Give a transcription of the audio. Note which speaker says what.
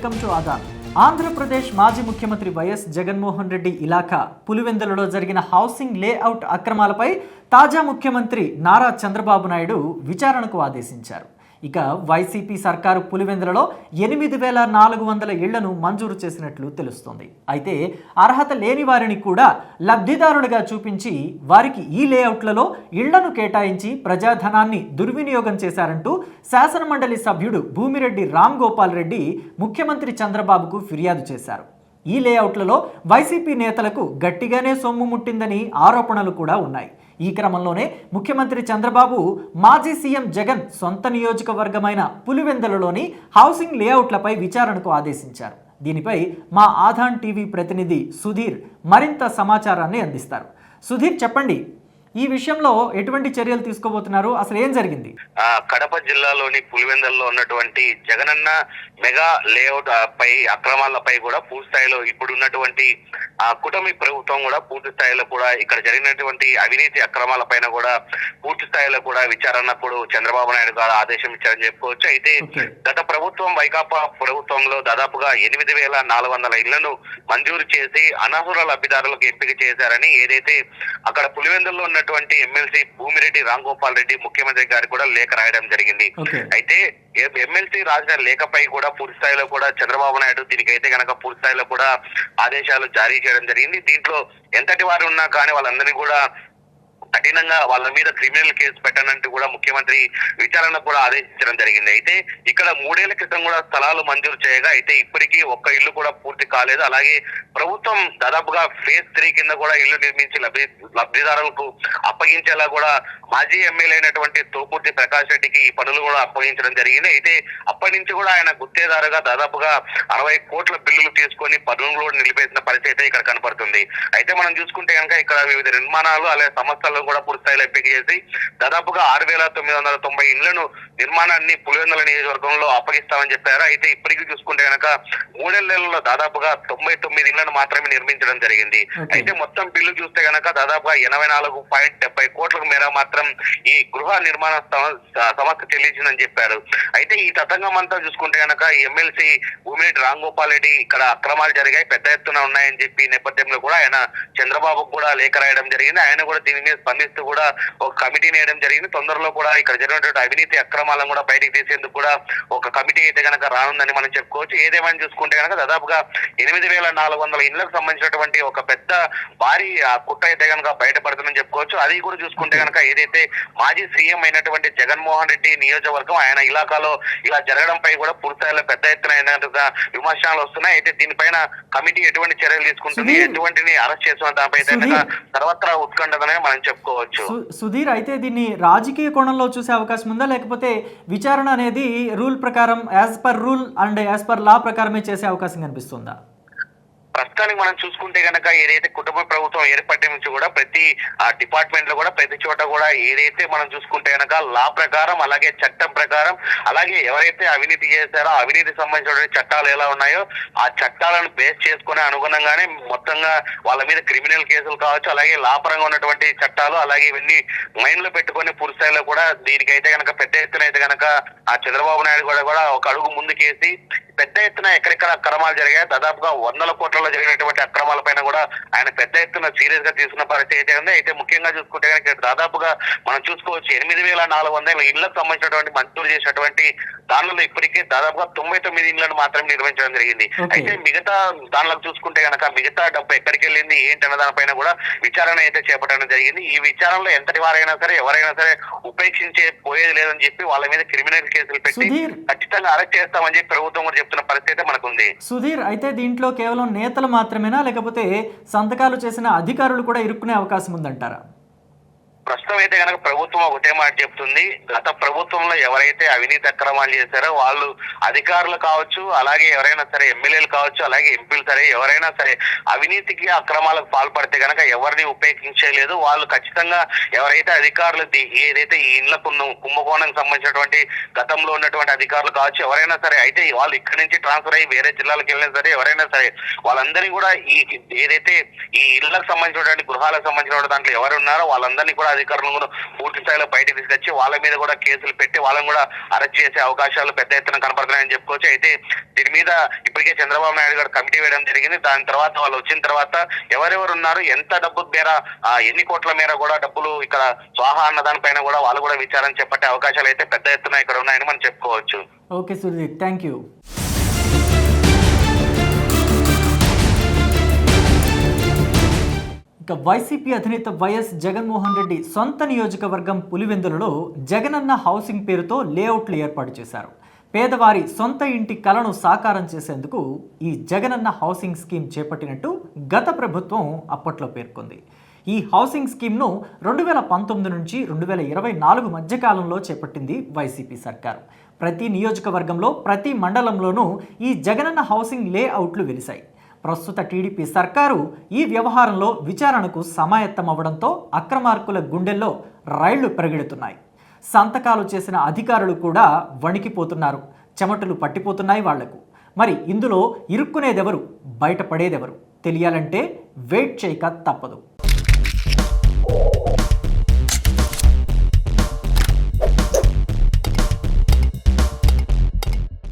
Speaker 1: Welcome to Aadan Andhra Pradesh మాజీ ముఖ్యమంత్రి YS Jaganmohan Reddy ఇలాఖా పులివెందులలో జరిగిన హౌసింగ్ లేఅవుట్ అక్రమాలపై తాజా ముఖ్యమంత్రి నారా చంద్రబాబు నాయుడు విచారణకు ఆదేశించారు. ఇక వైసీపీ సర్కారు పులివెందులలో ఎనిమిది వేల నాలుగు వందల ఇళ్ళను మంజూరు చేసినట్లు తెలుస్తోంది. అయితే అర్హత లేని వారిని కూడా లబ్ధిదారులుగా చూపించి వారికి ఈ లేఅవుట్లలో ఇళ్ళను కేటాయించి ప్రజాధనాన్ని దుర్వినియోగం చేశారంటూ శాసనమండలి సభ్యుడు భూమిరెడ్డి రామ్ గోపాల్ రెడ్డి ముఖ్యమంత్రి చంద్రబాబుకు ఫిర్యాదు చేశారు. ఈ లేఅవుట్లలో వైసీపీ నేతలకు గట్టిగానే సొమ్ము ముట్టిందని ఆరోపణలు కూడా ఉన్నాయి. ఈ క్రమంలోనే ముఖ్యమంత్రి చంద్రబాబు మాజీ సీఎం జగన్ సొంత నియోజకవర్గమైన పులివెందలలోని హౌసింగ్ లేఅవుట్లపై విచారణకు ఆదేశించారు. దీనిపై మా ఆధాన్ టీవీ ప్రతినిధి సుధీర్ మరింత సమాచారాన్ని అందిస్తారు. సుధీర్ చెప్పండి ఈ విషయంలో ఎటువంటి చర్యలు తీసుకోబోతున్నారు? అసలు ఏం జరిగింది?
Speaker 2: కడప జిల్లాలోని పులివెందల్లో ఉన్నటువంటి జగనన్న మెగా లేఅవుట్ పై అక్రమాలపై కూడా పూర్తి స్థాయిలో ఇప్పుడు ఉన్నటువంటి ఆ కుటమి ప్రభుత్వం కూడా పూర్తి స్థాయిలో కూడా ఇక్కడ జరిగినటువంటి అవినీతి అక్రమాల పైన కూడా పూర్తి స్థాయిలో కూడా విచారణకు చంద్రబాబు నాయుడు గారు ఆదేశం ఇచ్చారని చెప్పుకోవచ్చు. అయితే. గత ప్రభుత్వం వైకాపా ప్రభుత్వంలో దాదాపుగా ఎనిమిది వేల నాలుగు వందల ఇళ్ళను మంజూరు చేసి అనర్హుల లబ్ధిదారులకు ఎంపిక చేశారని ఏదైతే అక్కడ పులివెందుల్లో ఉన్నటువంటి ఎమ్మెల్సీ భూమిరెడ్డి రాంగోపాల్ రెడ్డి ముఖ్యమంత్రి గారికి కూడా లేఖ రాయడం జరిగింది. అయితే ఎమ్మెల్సీ రాసిన లేఖపై కూడా పూర్తి స్థాయిలో కూడా చంద్రబాబు నాయుడు దీనికైతే కనుక పూర్తి స్థాయిలో కూడా ఆదేశాలు జారీ చేయడం జరిగింది. దీంట్లో ఎంతటి వారు ఉన్నా కానీ వాళ్ళందరినీ కూడా కఠినంగా వాళ్ళ మీద క్రిమినల్ కేసు పెట్టనంటూ కూడా ముఖ్యమంత్రి విచారణ కూడా ఆదేశించడం జరిగింది. అయితే ఇక్కడ మూడేళ్ళ క్రితం కూడా స్థలాలు మంజూరు చేయగా అయితే ఇప్పటికీ ఒక్క ఇల్లు కూడా పూర్తి కాలేదు. అలాగే ప్రభుత్వం దాదాపుగా ఫేజ్ త్రీ కింద కూడా ఇల్లు నిర్మించి లబ్ధి లబ్ధిదారులకు అప్పగించేలా కూడా మాజీ ఎమ్మెల్యే అయినటువంటి తోపూర్తి ప్రకాష్ రెడ్డికి ఈ పనులు కూడా అప్పగించడం జరిగింది. అయితే అప్పటి నుంచి కూడా ఆయన గుత్తేదారుగా దాదాపుగా అరవై కోట్ల బిల్లులు తీసుకొని పనులు కూడా నిలిపేసిన పరిస్థితి అయితే ఇక్కడ కనపడుతుంది. అయితే మనం చూసుకుంటే కనుక ఇక్కడ వివిధ నిర్మాణాలు అలాగే సంస్థలను కూడా పూర్తి స్థాయిలో ఎంపిక చేసి దాదాపుగా ఆరు వేల తొమ్మిది వందల తొంభై ఇళ్ళను నిర్మాణాన్ని పులివెందుల నియోజకవర్గంలో అప్పగిస్తామని చెప్పారు. అయితే ఇప్పటికీ చూసుకుంటే కనుక మూడేళ్ళలో దాదాపుగా తొంభై తొమ్మిది ఇళ్ళను మాత్రమే నిర్మించడం జరిగింది. అయితే మొత్తం బిల్లు చూస్తే గనక దాదాపుగా ఎనభై నాలుగు పాయింట్ డెబ్బై కోట్లకు మేర మాత్రం ఈ గృహ నిర్మాణ సంస్థ సంస్థ చెల్లించిందని చెప్పారు. అయితే ఈ తతంగం అంతా చూసుకుంటే గనక ఎమ్మెల్సీ భూమిరెడ్డి రాంగోపాల్ రెడ్డి ఇక్కడ అక్రమాలు జరిగాయి పెద్ద ఎత్తున ఉన్నాయని చెప్పి నేపథ్యంలో కూడా ఆయన చంద్రబాబు కూడా లేఖ రాయడం జరిగింది. ఆయన కూడా దీని మీద స్పందిస్తూ కూడా ఒక కమిటీని వేయడం జరిగింది. తొందరలో కూడా ఇక్కడ జరిగినటువంటి అవినీతి అక్రమాలను కూడా బయటికి తీసేందుకు కూడా ఒక కమిటీ అయితే గనక రానుందని మనం చెప్పుకోవచ్చు. ఏదేమని చూసుకుంటే గనక దాదాపుగా ఎనిమిది వేల నాలుగు వందల ఇళ్ళకు సంబంధించినటువంటి ఒక పెద్ద భారీ కుట్ర అయితే గనక బయటపడుతుందని చెప్పుకోవచ్చు. అది కూడా చూసుకుంటే గనక ఏదైతే మాజీ సీఎం అయినటువంటి జగన్మోహన్ రెడ్డి నియోజకవర్గం ఆయన ఇలాకాలో ఇలా జరగడంపై కూడా పూర్తిస్థాయిలో పెద్ద ఎత్తున విమర్శలు వస్తున్నాయి. అయితే దీనిపైన కమిటీ ఎటువంటి చర్యలు తీసుకుంటుంది. ఎటువంటిని అరెస్ట్ చేస్తున్న దానిపై. సర్వత్రా ఉత్కంఠతనే మనం చెప్పుకోవచ్చు.
Speaker 1: సు- సుధీర్ అయితే దీన్ని రాజకీయ కోణంలో చూసే అవకాశం ఉందా? లేకపోతే విచారణ అనేది రూల్ ప్రకారం as per rule and as per law ప్రకారమే చేసే అవకాశం కనిపిస్తుందా?
Speaker 2: ప్రస్తుతానికి మనం చూసుకుంటే కనుక ఏదైతే కుటుంబ ప్రభుత్వం ఏర్పడే నుంచి కూడా ప్రతి ఆ డిపార్ట్మెంట్లో కూడా ప్రతి చోట కూడా ఏదైతే మనం చూసుకుంటే గనక లా ప్రకారం అలాగే చట్టం ప్రకారం అలాగే ఎవరైతే అవినీతి చేశారో అవినీతి సంబంధించిన చట్టాలు ఎలా ఉన్నాయో ఆ చట్టాలను బేస్ చేసుకునే అనుగుణంగానే మొత్తంగా వాళ్ళ మీద క్రిమినల్ కేసులు కావచ్చు అలాగే లాపరంగా ఉన్నటువంటి చట్టాలు అలాగే ఇవన్నీ మైండ్లో పెట్టుకొని పూర్తి స్థాయిలో కూడా దీనికైతే కనుక పెద్ద ఆ చంద్రబాబు నాయుడు కూడా కూడా ఒక అడుగు ముందుకేసి పెద్ద ఎత్తున ఎక్కడెక్కడ అక్రమాలు జరిగాయి దాదాపుగా వందల కోట్లలో జరిగినటువంటి అక్రమాల పైన కూడా ఆయన పెద్ద ఎత్తున సీరియస్గా తీసుకున్న పరిస్థితి అయితే ఉంది. అయితే ముఖ్యంగా చూసుకుంటే కనుక దాదాపుగా మనం చూసుకోవచ్చు ఎనిమిది వేల నాలుగు వందల ఇళ్ళకు సంబంధించినటువంటి మంజూరు చేసినటువంటి దానిలో ఇప్పటికే దాదాపుగా తొంభై తొమ్మిది ఇళ్ళను మాత్రమే నిర్మించడం జరిగింది. అయితే మిగతా దానిలో చూసుకుంటే కనుక మిగతా డబ్బు ఎక్కడికి వెళ్ళింది ఏంటి అన్న దానిపైన కూడా విచారణ అయితే చేపట్టడం జరిగింది. ఈ విచారణలో ఎంతటి వారైనా సరే ఎవరైనా సరే ఉపేక్షించే పోయేది లేదని చెప్పి వాళ్ళ మీద క్రిమినల్ కేసులు పెట్టి
Speaker 1: సుధీర్.
Speaker 2: ఖచ్చితంగా అరెస్ట్ చేస్తామని చెప్పి ప్రభుత్వం కూడా చెప్తున్న పరిస్థితి అయితే మనకుంది.
Speaker 1: సుధీర్ అయితే దీంట్లో కేవలం నేతలు మాత్రమేనా? లేకపోతే సంతకాలు చేసిన అధికారులు కూడా ఇరుక్కునే అవకాశం ఉందంటారా?
Speaker 2: ప్రస్తుతం అయితే కనుక ప్రభుత్వం ఒకటే మాట చెప్తుంది. గత ప్రభుత్వంలో ఎవరైతే అవినీతి అక్రమాలు చేశారో వాళ్ళు అధికారులు కావచ్చు అలాగే ఎవరైనా సరే ఎమ్మెల్యేలు కావచ్చు అలాగే ఎంపీలు సరే ఎవరైనా సరే అవినీతికి అక్రమాలకు పాల్పడితే కనుక ఎవరిని ఉపేక్షించలేదు. వాళ్ళు ఖచ్చితంగా ఎవరైతే అధికారులు ఏదైతే ఈ ఇళ్ళకు కుంభకోణం సంబంధించినటువంటి గతంలో ఉన్నటువంటి అధికారులు కావచ్చు ఎవరైనా సరే అయితే వాళ్ళు ఇక్కడి నుంచి ట్రాన్స్ఫర్ అయ్యి వేరే జిల్లాలకు వెళ్ళినా సరే ఎవరైనా సరే వాళ్ళందరినీ కూడా ఈ ఏదైతే ఈ ఇళ్ళకు సంబంధించినటువంటి గృహాలకు సంబంధించిన దాంట్లో ఎవరు ఉన్నారో వాళ్ళందరినీ కూడా అధికారులను కూడా పూర్తి స్థాయిలో బయటకు తీసుకొచ్చి వాళ్ళ మీద కూడా కేసులు పెట్టి వాళ్ళని కూడా అరెస్ట్ చేసే అవకాశాలు పెద్ద ఎత్తున కనపడుతున్నాయని చెప్పుకోవచ్చు. అయితే దీని మీద ఇప్పటికే చంద్రబాబు నాయుడు గారు కమిటీ వేయడం జరిగింది. దాని తర్వాత వాళ్ళు వచ్చిన తర్వాత ఎవరెవరు ఉన్నారు ఎంత డబ్బు మేర ఎన్ని కోట్ల మేర కూడా డబ్బులు ఇక్కడ స్వాహా అన్న దానిపైన కూడా వాళ్ళు కూడా విచారణ చేపట్టే అవకాశాలు అయితే పెద్ద ఎత్తున ఇక్కడ ఉన్నాయని మనం చెప్పుకోవచ్చు.
Speaker 1: Okay Sujith thank you. ఇక వైసీపీ అధినేత వైఎస్ జగన్మోహన్ రెడ్డి సొంత నియోజకవర్గం పులివెందులలో జగనన్న హౌసింగ్ పేరుతో లేఅవుట్లు ఏర్పాటు చేశారు. పేదవారి సొంత ఇంటి కలను సాకారం చేసేందుకు ఈ జగనన్న హౌసింగ్ స్కీమ్ చేపట్టినట్టు గత ప్రభుత్వం అప్పట్లో పేర్కొంది. ఈ హౌసింగ్ స్కీమ్ను రెండు వేల పంతొమ్మిది నుంచి రెండు వేల ఇరవై నాలుగు మధ్యకాలంలో చేపట్టింది వైసీపీ సర్కారు. ప్రతి నియోజకవర్గంలో ప్రతి మండలంలోనూ ఈ జగనన్న హౌసింగ్ లేఅవుట్లు వెలిశాయి. ప్రస్తుత టీడీపీ సర్కారు ఈ వ్యవహారంలో విచారణకు సమాయత్తమవ్వడంతో అక్రమార్కుల గుండెల్లో రైళ్ళు పరిగెడుతున్నాయి. సంతకాలు చేసిన అధికారులు కూడా వణికిపోతున్నారు. చెమటలు పట్టిపోతున్నాయి వాళ్ళకు. మరి ఇందులో ఇరుక్కునేదెవరు? బయటపడేదెవరు? తెలియాలంటే వెయిట్ చేయక తప్పదు.